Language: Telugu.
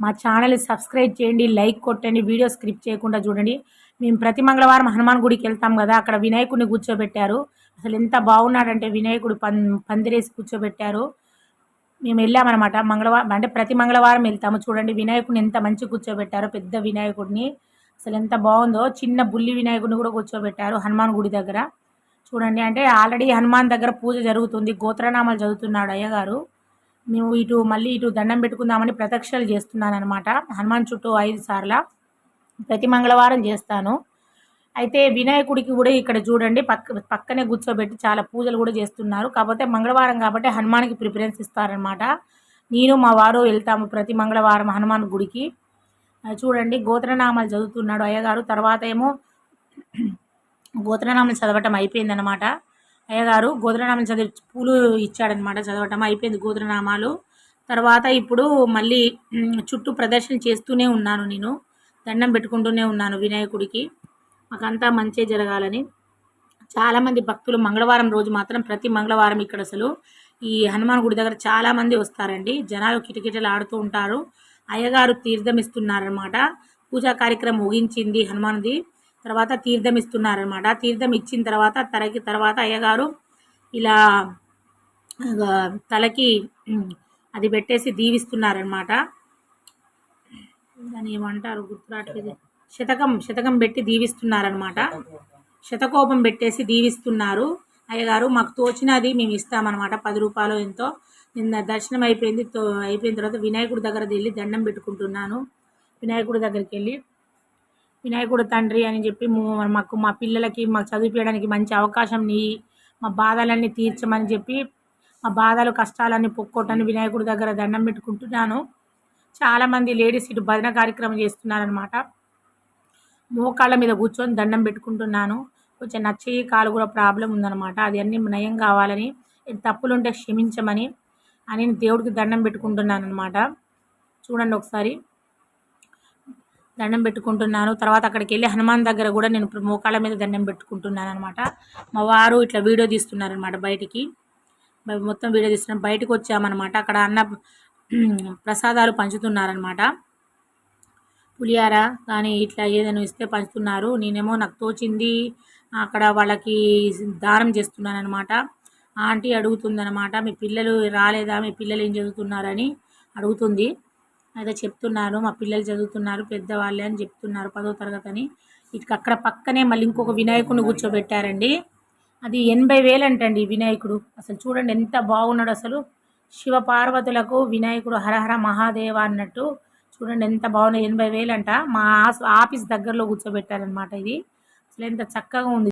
మా ఛానల్ని సబ్స్క్రైబ్ చేయండి లైక్ కొట్టండి వీడియో స్క్రిప్ట్ చేయకుండా చూడండి. మేము ప్రతి మంగళవారం హనుమాన్ గుడికి వెళ్తాం కదా అక్కడ వినాయకుడిని కూర్చోబెట్టారు. అసలు ఎంత బాగున్నాడంటే వినాయకుడు పం పందిరేసి కూర్చోబెట్టారు. మేము వెళ్ళామన్నమాట. మంగళవారం అంటే ప్రతి మంగళవారం వెళ్తాము. చూడండి వినాయకుడిని ఎంత మంచి కూర్చోబెట్టారో పెద్ద వినాయకుడిని. అసలు ఎంత బాగుందో చిన్న బుల్లి వినాయకుడిని కూడా కూర్చోబెట్టారు హనుమాన్ గుడి దగ్గర. చూడండి అంటే ఆల్రెడీ హనుమాన్ దగ్గర పూజ జరుగుతుంది గోత్రనామాలు చదువుతున్నాడు అయ్యగారు. మేము ఇటు మళ్ళీ ఇటు దండం పెట్టుకుందామని ప్రదక్షిణలు చేస్తున్నాను అనమాట హనుమాన్ చుట్టూ ఐదు సార్ల ప్రతి మంగళవారం చేస్తాను. అయితే వినాయకుడికి కూడా ఇక్కడ చూడండి పక్క పక్కనే కూర్చోబెట్టి చాలా పూజలు కూడా చేస్తున్నారు. కాకపోతే మంగళవారం కాబట్టి హనుమాన్కి ప్రిఫరెన్స్ ఇస్తారనమాట నేను మా వారు వెళ్తాము ప్రతి మంగళవారం హనుమాన్ గుడికి. చూడండి గోత్రనామాలు చదువుతున్నాడు అయ్యగారు. తర్వాత ఏమో గోత్రనామాలు చదవటం అయిపోయిందనమాట అయ్యగారు గోత్రనామాలు చదివి పూలు ఇచ్చాడనమాట చదవటం. అయిపోయింది గోత్రనామాలు. తర్వాత ఇప్పుడు మళ్ళీ చుట్టూ ప్రదర్శన చేస్తూనే ఉన్నాను నేను. దండం పెట్టుకుంటూనే ఉన్నాను వినాయకుడికి. మాకంతా మంచి జరగాలని. చాలామంది భక్తులు మంగళవారం రోజు మాత్రం ప్రతి మంగళవారం ఇక్కడ అసలు ఈ హనుమాన్ గుడి దగ్గర చాలామంది వస్తారండి. జనాలు కిటకిటలు ఆడుతూ ఉంటారు. అయ్యగారు తీర్థం ఇస్తున్నారనమాట పూజా కార్యక్రమం ముగించింది హనుమాన్ది తర్వాత తీర్థం ఇస్తున్నారనమాట తీర్థం ఇచ్చిన తర్వాత తలకి తర్వాత అయ్యగారు ఇలా తలకి అది పెట్టేసి దీవిస్తున్నారనమాట దాన్ని ఏమంటారు గుర్తురాట్లేదు శతకం శతకం పెట్టి దీవిస్తున్నారనమాట శతకోపం పెట్టేసి దీవిస్తున్నారు. అయ్యగారు మాకు తోచినది మేము ఇస్తామన్నమాట. పది రూపాయలు ఎంతో. నిన్న దర్శనం అయిపోయింది. అయిపోయిన తర్వాత వినాయకుడి దగ్గర వెళ్ళి దండం పెట్టుకుంటున్నాను. వినాయకుడి దగ్గరికి వెళ్ళి వినాయకుడు తండ్రి అని చెప్పి మాకు మా పిల్లలకి మాకు చదివిపించడానికి మంచి అవకాశం నీ మా బాధలన్నీ తీర్చమని చెప్పి మా బాధలు కష్టాలన్నీ పొక్కోటని వినాయకుడి దగ్గర దండం పెట్టుకుంటున్నాను. చాలామంది లేడీస్ ఇటు భజన కార్యక్రమం చేస్తున్నారనమాట మోకాళ్ళ మీద కూర్చొని దండం పెట్టుకుంటున్నాను. కొంచెం నచ్చి కాలు కూడా ప్రాబ్లం ఉందన్నమాట. అది అన్నీ నయం కావాలని తప్పులుంటే క్షమించమని అని దేవుడికి దండం పెట్టుకుంటున్నాను అనమాట చూడండి ఒకసారి. దండం పెట్టుకుంటున్నాను. తర్వాత అక్కడికి వెళ్ళి హనుమాన్ దగ్గర కూడా నేను మోకాళ్ళ మీద దండం పెట్టుకుంటున్నాను అనమాట మా వారు ఇట్లా వీడియో తీస్తున్నారనమాట బయటికి. మొత్తం వీడియో తీస్తున్నాం బయటకు వచ్చామన్నమాట అక్కడ అన్న ప్రసాదాలు పంచుతున్నారనమాట. పులిహార కానీ ఇట్లా ఏదైనా ఇస్తే పంచుతున్నారు. నేనేమో నాకు తోచింది. అక్కడ వాళ్ళకి దానం చేస్తున్నాను అనమాట ఆంటీ అడుగుతుందనమాట మీ పిల్లలు రాలేదా? మీ పిల్లలు ఏం చదువుతున్నారని? అడుగుతుంది. అయితే చెప్తున్నారు మా పిల్లలు చదువుతున్నారు పెద్దవాళ్ళే అని చెప్తున్నారు పదో తరగతి అని. ఇటు అక్కడ పక్కనే మళ్ళీ ఇంకొక వినాయకుడిని కూర్చోబెట్టారండి. అది ఎనభై వేలు అంటండి వినాయకుడు. అసలు చూడండి ఎంత బాగున్నాడు అసలు. శివ పార్వతులకు వినాయకుడు హరహర మహాదేవ అన్నట్టు చూడండి ఎంత బాగున్నాయి. ఎనభై వేలు అంట. మా ఆఫీస్ దగ్గరలో కూర్చోబెట్టారనమాట ఇది. అసలు ఎంత చక్కగా ఉంది.